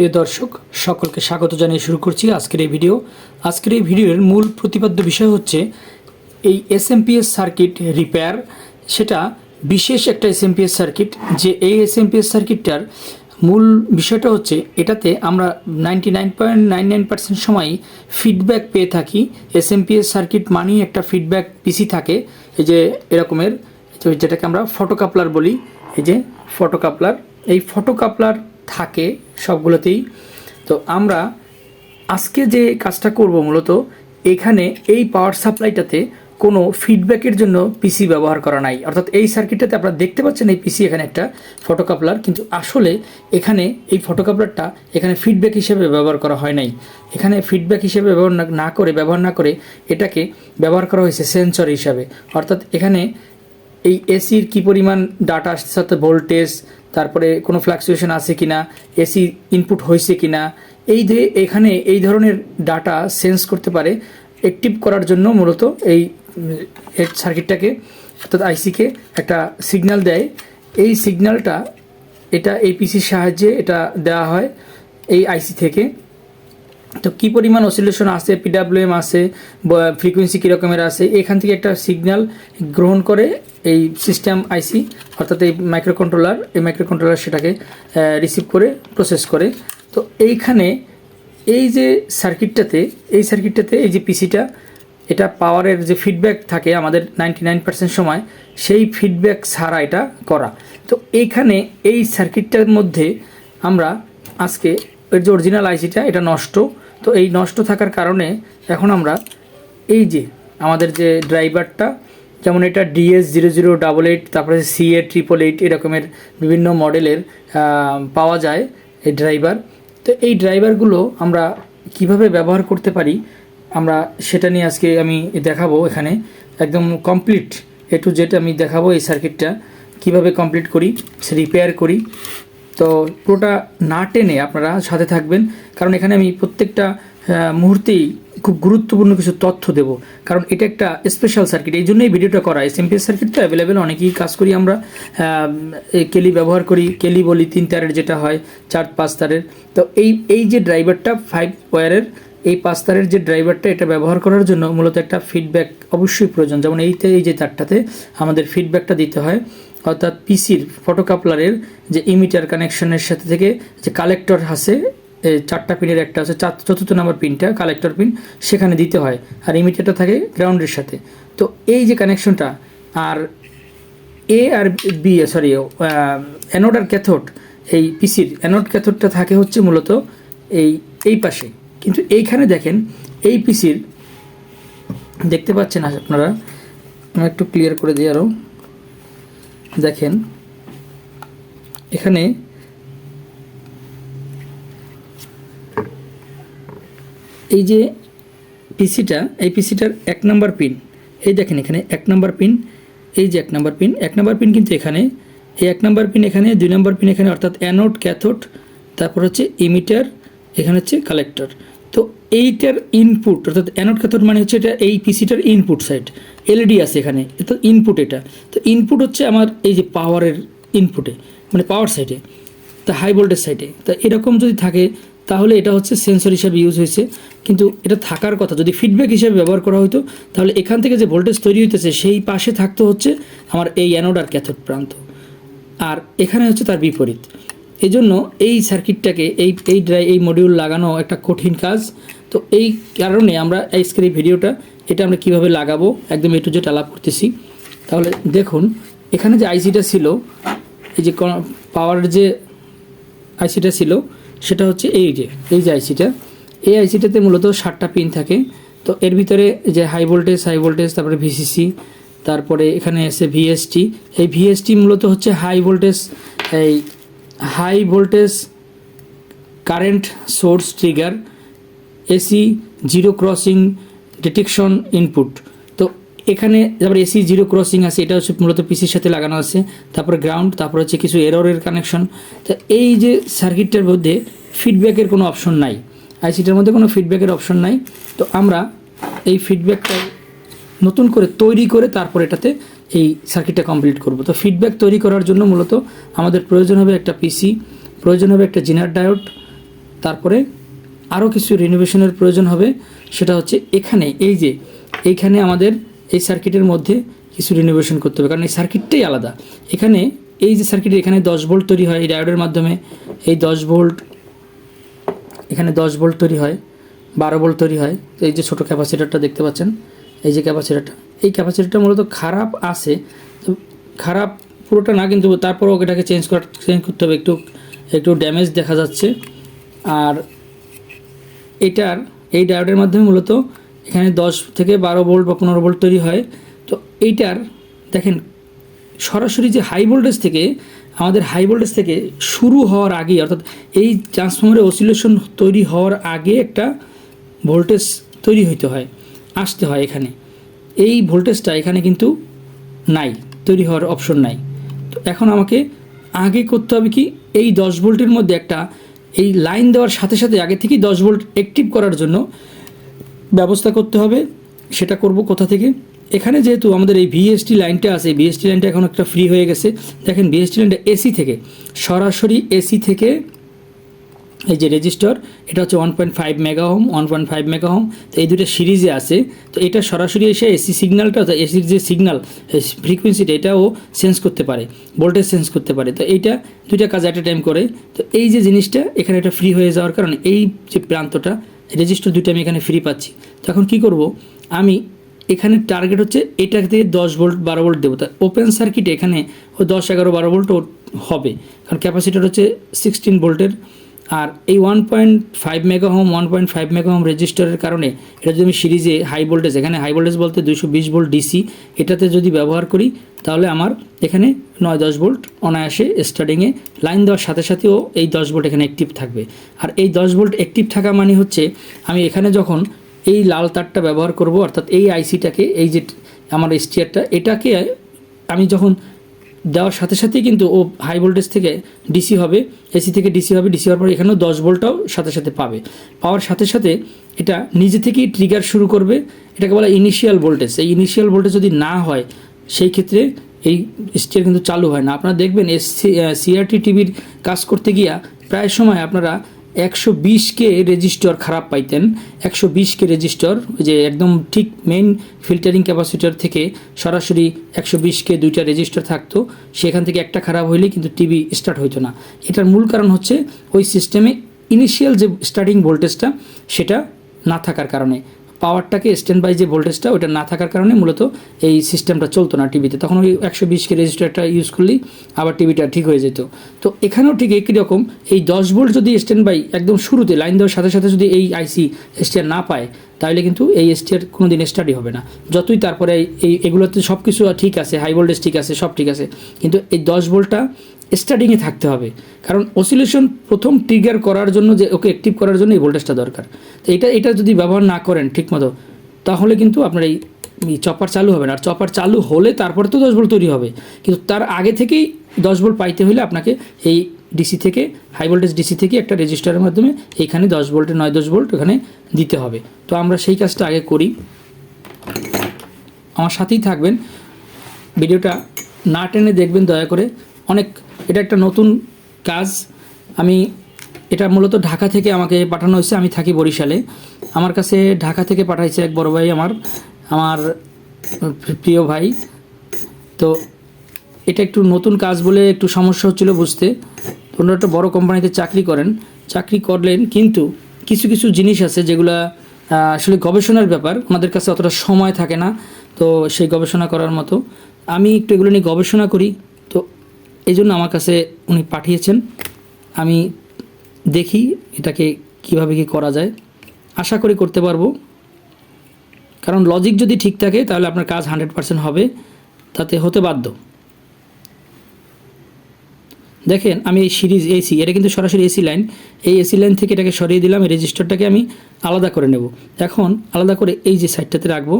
প্রিয় দর্শক, সকলকে স্বাগত জানিয়ে শুরু করছি আজকের এই ভিডিও। আজকের এই ভিডিওর মূল প্রতিপাদ্য বিষয় হচ্ছে এই এসএমপিএস সার্কিট রিপেয়ার সেটা বিশেষ একটা এসএমপিএস সার্কিট যে এই এসএমপিএস সার্কিটটার মূল বিষয়টা হচ্ছে এটাতে আমরা ninety nine point nine nine percent সময়ই ফিডব্যাক পেয়ে থাকি। এসএমপিএস সার্কিট মানেই একটা ফিডব্যাক পিসি থাকে। এই যে এরকমের, যেটাকে আমরা ফটো কাপলার বলি। এই যে ফটো কাপলার এই ফটো কাপলার থাকে সবগুলোতেই। তো আমরা আজকে যে কাজটা করব মূলত, এখানে এই পাওয়ার সাপ্লাইটাতে কোনো ফিডব্যাকের জন্য পিসি ব্যবহার করা নাই। অর্থাৎ এই সার্কিটটাতে আপনারা দেখতে পাচ্ছেন এই পিসি এখানে একটা ফটোকাপলার কিন্তু আসলে এখানে এই ফটোকাপলারটা এখানে ফিডব্যাক হিসেবে ব্যবহার করা হয় নাই। এখানে ফিডব্যাক হিসেবে ব্যবহার না- করে, ব্যবহার না করে এটাকে ব্যবহার করা হয়েছে সেন্সর হিসাবে। অর্থাৎ এখানে এই এসির কি পরিমাণ ডাটা আসছে সাথে ভোল্টেজ তারপরে কোনো ফ্লাকচুয়েশন আছে কি না এসি ইনপুট হয়েছে কি না এই যে এখানে এই ধরনের ডাটা সেন্স করতে পারে অ্যাক্টিভ করার জন্য মূলত এই সার্কিটটাকে অর্থাৎ আইসিকে একটা সিগনাল দেয়। এই সিগন্যালটা এটা এই পিসির সাহায্যে এটা দেওয়া হয় এই আইসি থেকে। তো কী পরিমাণ অসিলেশন আছে পিডাব্লিউএম আছে ফ্রিকোয়েন্সি কীরকমের আছে, এখান থেকে একটা সিগন্যাল গ্রহণ করে এই সিস্টেম আইসি অর্থাৎ এই মাইক্রো কন্ট্রোলার এই মাইক্রো কন্ট্রোলার সেটাকে রিসিভ করে প্রসেস করে। তো এইখানে এই যে সার্কিটটাতে এই সার্কিটটাতে এই যে পিসিটা এটা পাওয়ারের যে ফিডব্যাক থাকে আমাদের নাইনটি নাইন পার্সেন্ট সময়, সেই ফিডব্যাক ছাড়া এটা করা। তো এইখানে এই সার্কিটটার মধ্যে আমরা আজকে এর যে অরিজিনাল আইসিটা এটা নষ্ট। তো এই নষ্ট থাকার কারণে এখন আমরা এই যে আমাদের যে ড্রাইভারটা যেমন এটা DS zero zero double eight তারপরে সিএ ট্রিপল এইট এরকমের বিভিন্ন মডেলের পাওয়া যায় এই ড্রাইভার তো এই ড্রাইভারগুলো আমরা কীভাবে ব্যবহার করতে পারি, আমরা সেটা নিয়ে আজকে আমি দেখাবো এখানে। একদম কমপ্লিট এ টু জেড আমি দেখাবো এই সার্কিটটা কীভাবে কমপ্লিট করি রিপেয়ার করি। তো পুরোটা না টেনে আপনারা সাথে থাকবেন। কারণ এখানে আমি প্রত্যেকটা মুহূর্তেই খুব গুরুত্বপূর্ণ কিছু তথ্য দেব। কারণ এটা একটা স্পেশাল সার্কিট এই জন্যই ভিডিওটা করা। এসএমপিএস সার্কিট তো অ্যাভেলেবেল অনেকেই কাজ করি আমরা। কেলি ব্যবহার করি, কেলি বলি, তিন তারের যেটা হয়, চার পাঁচ তারের। তো এই এই যে ড্রাইভারটা ফাইভ ওয়ারের এই পাঁচ তারের যে ড্রাইভারটা এটা ব্যবহার করার জন্য মূলত একটা ফিডব্যাক অবশ্যই প্রয়োজন। যেমন এইতে, এই যে তারটাতে আমাদের ফিডব্যাকটা দিতে হয়। অর্থাৎ পিসির ফটোকাপলারের যে ইমিটার কানেকশনের সাথে থেকে যে কালেক্টর আছে চারটা পিনের একটা আছে, চার চতুর্থ নম্বর পিনটা, কালেক্টর পিন, সেখানে দিতে হয়। আর ইমিটারটা থাকে গ্রাউন্ডের সাথে। তো এই যে কানেকশনটা, আর এ আর বি, সরি অ্যানোড আর ক্যাথোড, এই পিসির অ্যানোড ক্যাথোডটা থাকে হচ্ছে মূলত এই এই পাশে। কিন্তু এইখানে দেখেন, এই পিসির, দেখতে পাচ্ছেন আপনারা? আমি একটু ক্লিয়ার করে দিই আরও দেখেন, এখানে এই যে পিসিটা, এই পিসিটার এক নাম্বার পিন, এই দেখেন এখানে এক নাম্বার পিন, এই যে এক নাম্বার পিন, এক নাম্বার পিন কিন্তু এখানে, এই এক নাম্বার পিন এখানে, দুই নাম্বার পিন এখানে, অর্থাৎ অ্যানোড, ক্যাথোড, তারপর হচ্ছে ইমিটার এখানে হচ্ছে কালেক্টর এইটার ইনপুট অর্থাৎ অ্যানোড ক্যাথোড মানে হচ্ছে এটা এই পিসিটার ইনপুট সাইড এলইডি আছে এখানে তো ইনপুট এটা। তো ইনপুট হচ্ছে আমার এই যে পাওয়ারের ইনপুটে মানে পাওয়ার সাইডে তা হাই ভোল্টেজ সাইডে তা এরকম যদি থাকে, তাহলে এটা হচ্ছে সেন্সর হিসাবে ইউজ হয়েছে। কিন্তু এটা থাকার কথা, যদি ফিডব্যাক হিসাবে ব্যবহার করা হতো তাহলে এখান থেকে যে ভোল্টেজ তৈরি হইতেছে, সেই পাশে থাকতে হচ্ছে আমার এই অ্যানোড আর ক্যাথোড প্রান্ত। আর এখানে হচ্ছে তার বিপরীত। এই জন্য এই সার্কিটটাকে এই এই ড্রাই এই মডিউল লাগানো একটা কঠিন কাজ। তো এই কারণে আমরা আজকের এই ভিডিওটা, এটা আমরা কীভাবে লাগাবো, একদম এটু যেটা আলাপ করতেছি। তাহলে দেখুন, এখানে যে আইসিটা ছিল, এই যে পাওয়ার যে আইসিটা ছিল, সেটা হচ্ছে এই যে এই যে আইসিটা। এই আইসিটাতে মূলত ষাটটা পিন থাকে। তো এর ভিতরে যে হাই ভোল্টেজ হাই ভোল্টেজ তারপরে ভিসিসি তারপরে এখানে এসে ভিএসটি এই ভিএসটি মূলত হচ্ছে হাই ভোল্টেজ এই high voltage current source trigger AC, zero crossing, detection input. তো এখানে তারপরে এসি, জিরো ক্রসিং আছে, এটা হচ্ছে মূলত পিসির সাথে লাগানো আছে। তারপরে গ্রাউন্ড, তারপরে হচ্ছে কিছু এররের কানেকশন তো এই যে সার্কিটটার মধ্যে ফিডব্যাকের কোনো অপশন নাই। আইসিটার মধ্যে কোনো ফিডব্যাকের অপশন নাই। তো আমরা এই ফিডব্যাকটা নতুন করে তৈরি করে তারপর এটাতে এই সার্কিটটা কমপ্লিট করব। তো ফিডব্যাক তৈরি করার জন্য মূলত আমাদের প্রয়োজন হবে একটা পিসি প্রয়োজন হবে একটা জিনার ডায়োড তারপরে আরও কিছু রিনোভেশনের প্রয়োজন হবে, সেটা হচ্ছে এখানে, এই যে, এইখানে আমাদের এই সার্কিটের মধ্যে কিছু রিনোভেশন করতে হবে। কারণ এই সার্কিটটাই আলাদা। এখানে, এই যে সার্কিট এখানে দশ ভোল্ট তৈরি হয়, এই ডায়োডের মাধ্যমে, এই দশ ভোল্ট এখানে দশ ভোল্ট তৈরি হয়, বারো ভোল্ট তৈরি হয়। এই যে ছোটো ক্যাপাসিটারটা দেখতে পাচ্ছেন, এই যে ক্যাপাসিটারটা এই ক্যাপাসিটারটা মূলত খারাপ আছে। খারাপ পুরোটা না, কিন্তু তারপরও এটাকে চেঞ্জ করা চেঞ্জ করতে হবে। একটু একটু ড্যামেজ দেখা যাচ্ছে। আর এটার এই ডায়োডের মাধ্যমে মূলত এখানে দশ থেকে বারো ভোল্ট বা পনেরো ভোল্ট তৈরি হয়। তো এইটার, দেখেন, সরাসরি যে হাই ভোল্টেজ থেকে, আমাদের হাই ভোল্টেজ থেকে শুরু হওয়ার আগে, অর্থাৎ এই ট্রান্সফর্মারের অসিলেশন তৈরি হওয়ার আগে একটা ভোল্টেজ তৈরি হইতে হয়, আসতে হয় এখানে। এই ভোল্টেজটা এখানে কিন্তু নাই, তৈরি হওয়ার অপশন নাই। তো এখন আমাকে আগে করতে হবে কি, এই দশ ভোল্টের মধ্যে একটা এই লাইন দেওয়ার সাথে সাথে আগে থেকেই দশ ভোল্ট অ্যাক্টিভ করার জন্য ব্যবস্থা করতে হবে। সেটা করব কোথা থেকে? এখানে যেহেতু আমাদের এই ভিএসটি লাইনটা আছে ভিএসটি লাইনটা এখন একটা ফ্রি হয়ে গেছে। দেখেন ভিএসটি লাইনটা এসি থেকে, সরাসরি এসি থেকে এই যে রেজিস্টার, এটা হচ্ছে one point five mega ohm one point five mega ohm তো এই দুটো সিরিজে আছে। তো এটা সরাসরি এসে এসি সিগন্যালটা অর্থাৎ এসির যে সিগন্যাল ফ্রিকোয়েন্সিটা এটাও সেন্স করতে পারে ভোল্টেজ সেন্স করতে পারে। তো এইটা দুইটা কাজ অ্যাট এ টাইম করে। তো এই যে জিনিসটা, এখানে এটা ফ্রি হয়ে যাওয়ার কারণে এই যে প্রান্তটা, রেজিস্টার দুইটা আমি এখানে ফ্রি পাচ্ছি। তখন কী করব? আমি এখানে টার্গেট হচ্ছে এটা থেকে দশ ভোল্ট বারো ভোল্ট দেবো। তা ওপেন সার্কিট এখানে ও দশ, এগারো, বারো ভোল্ট হবে। কারণ ক্যাপাসিটার হচ্ছে সিক্সটিন ভোল্টের আর এই one point five mega ohm one point five mega ohm রেজিস্টারের কারণে এটা যদি আমি সিরিজে হাই ভোল্টেজ এখানে হাই ভোল্টেজ বলতে দুইশো বিশ ভোল্ট ডিসি এটাতে যদি ব্যবহার করি, তাহলে আমার এখানে নয় দশ ভোল্ট অনায়াসে স্টার্টিংয়ে লাইন দেওয়ার সাথে সাথেও এই দশ ভোল্ট এখানে অ্যাক্টিভ থাকবে। আর এই দশ ভোল্ট অ্যাক্টিভ থাকা মানে হচ্ছে, আমি এখানে যখন এই লাল তারটা ব্যবহার করব, অর্থাৎ এই আইসিটাকে এই যে আমার স্টিয়ারটা এটাকে আমি যখন দেওয়ার সাথে সাথেই কিন্তু ও হাই ভোল্টেজ থেকে ডিসি হবে এসি থেকে ডিসি হবে ডিসি হওয়ার পর এখানেও দশ ভোল্টটাও সাথে সাথে পাবে। পাওয়ার সাথে সাথে এটা নিজে থেকেই ট্রিগার শুরু করবে, এটাকে বলা ইনিশিয়াল ভোল্টেজ এই ইনিশিয়াল ভোল্টেজ যদি না হয়, সেই ক্ষেত্রে এই স্টিয়ার কিন্তু চালু হয় না। আপনারা দেখবেন এস সিআরটি টিভির কাজ করতে গিয়া প্রায় সময় আপনারা একশো বিশকে রেজিস্টার খারাপ পাইতেন। একশো বিশকে রেজিস্টার যে একদম ঠিক মেইন ফিল্টারিং ক্যাপাসিটার থেকে সরাসরি একশো বিশকে দুইটা রেজিস্টার থাকতো। সেখান থেকে একটা খারাপ হইলে কিন্তু টিভি স্টার্ট হইতো না। এটার মূল কারণ হচ্ছে ওই সিস্টেমে ইনিশিয়াল যে স্টার্টিং ভোল্টেজটা সেটা না থাকার কারণে। পাওয়ারটাকে স্ট্যান্ড বাই যে ভোল্টেজটা ওটা না থাকার কারণে মূলত এই সিস্টেমটা চলতো না টিভিতে তখন ওই একশো বিশকে রেজিস্টারটা ইউজ করলেই আবার টিভিটা ঠিক হয়ে যেত। তো এখানেও ঠিক একই রকম, এই দশ ভোল্ট যদি স্ট্যান্ড বাই একদম শুরুতে লাইন দেওয়ার সাথে সাথে যদি এই আইসি স্ট্যান্ড না পায় তাহলে কিন্তু এই এসটিআর কোনো দিন স্টাডি হবে না। যতই তারপরে এই এগুলোতে সব কিছু ঠিক আছে হাই ভোল্টেজ ঠিক আছে, সব ঠিক আছে। কিন্তু এই দশ ভোল্টটা স্টার্টিংয়ে থাকতে হবে। কারণ অসিলেশন প্রথম ট্রিগার করার জন্য যে, ওকে অ্যাক্টিভ করার জন্য এই ভোল্টেজটা দরকার। তো এটা এটা যদি ব্যবহার না করেন ঠিকমতো, তাহলে কিন্তু আপনার এই চপার চালু হবে না। আর চপার চালু হলে তারপরে তো দশ ভোল্ট তৈরি হবে। কিন্তু তার আগে থেকেই দশ ভোল্ট পাইতে হলে আপনাকে এই ডিসি থেকে হাই ভোল্টেজ ডিসি থেকে একটা রেজিস্টারের মাধ্যমে এইখানে দশ ভোল্টে, নয় দশ ভোল্ট ওখানে দিতে হবে। তো আমরা সেই কাজটা আগে করি। আমার সাথেই থাকবেন। ভিডিওটা না টেনে দেখবেন, দয়া করে। অনেক, এটা একটা নতুন কাজ। আমি, এটা মূলত ঢাকা থেকে আমাকে পাঠানো হয়েছে। আমি থাকি বরিশালে। আমার কাছে ঢাকা থেকে পাঠাইছে এক বড় ভাই আমার আমার প্রিয় ভাই। তো এটা একটু নতুন কাজ বলে একটু সমস্যা হচ্ছিল বুঝতে। ওনারা একটা বড় কোম্পানিতে চাকরি করেন। চাকরি করলেন, কিন্তু কিছু কিছু জিনিস আছে যেগুলা আসলে গবেষণার ব্যাপার। ওনাদের কাছে অতটা সময় থাকে না, তো সেই গবেষণা করার মতো। আমি একটু এগুলো নিয়ে গবেষণা করি, তো এই জন্য আমার কাছে উনি পাঠিয়েছেন। আমি দেখি এটাকে কীভাবে কি করা যায়। আশা করি করতে পারব। কারণ লজিক যদি ঠিক থাকে, তাহলে আপনার কাজ হান্ড্রেড পার্সেন্ট হবে। তাতে হতে বাধ্য। দেখেন, আমি এই সিরিজ এসি এটা কিন্তু সরাসরি এসি লাইন এই এসি লাইন থেকে এটাকে সরিয়ে দিলাম, এই রেজিস্টারটাকে আমি আলাদা করে নেব। এখন আলাদা করে এই যে সাইডটাতে রাখব,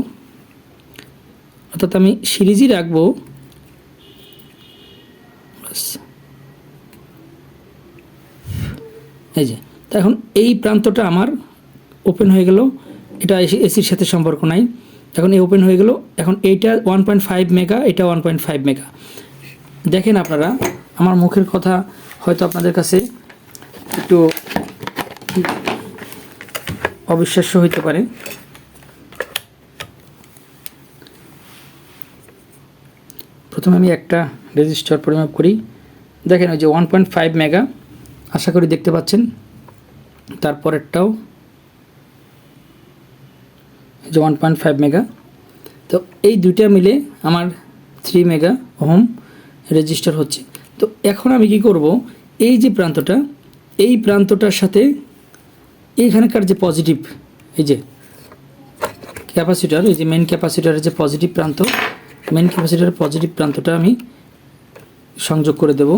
অর্থাৎ আমি সিরিজই রাখব। এই যে এখন এই প্রান্তটা আমার ওপেন হয়ে গেল। এটা এসির সাথে সম্পর্ক নাই। এখন এই ওপেন হয়ে গেল। এখন এইটা ওয়ান পয়েন্ট ফাইভ মেগা এটা ওয়ান পয়েন্ট ফাইভ মেগা দেখেন আপনারা আমার মুখের কথা হয়তো আপনাদের কাছে একটু অবিশ্বাস্য হইতে পারে। প্রথমে আমি একটা রেজিস্টার পরিমাপ করি। দেখেন ওই যে ওয়ান পয়েন্ট ফাইভ মেগা আশা করি দেখতে পাচ্ছেন। তারপরেরটাও যে ওয়ান পয়েন্ট ফাইভ মেগা তো এই দুইটা মিলে আমার থ্রি মেগা হোম রেজিস্টার হচ্ছে। তো এখন আমি কি করব? এই যে প্রান্তটা, এই প্রান্তটার সাথে এইখানকার যে পজিটিভ এই যে ক্যাপাসিটার এই যে মেন ক্যাপাসিটারের যে পজিটিভ প্রান্ত মেন ক্যাপাসিটার পজিটিভ প্রান্তটা আমি সংযোগ করে দেব।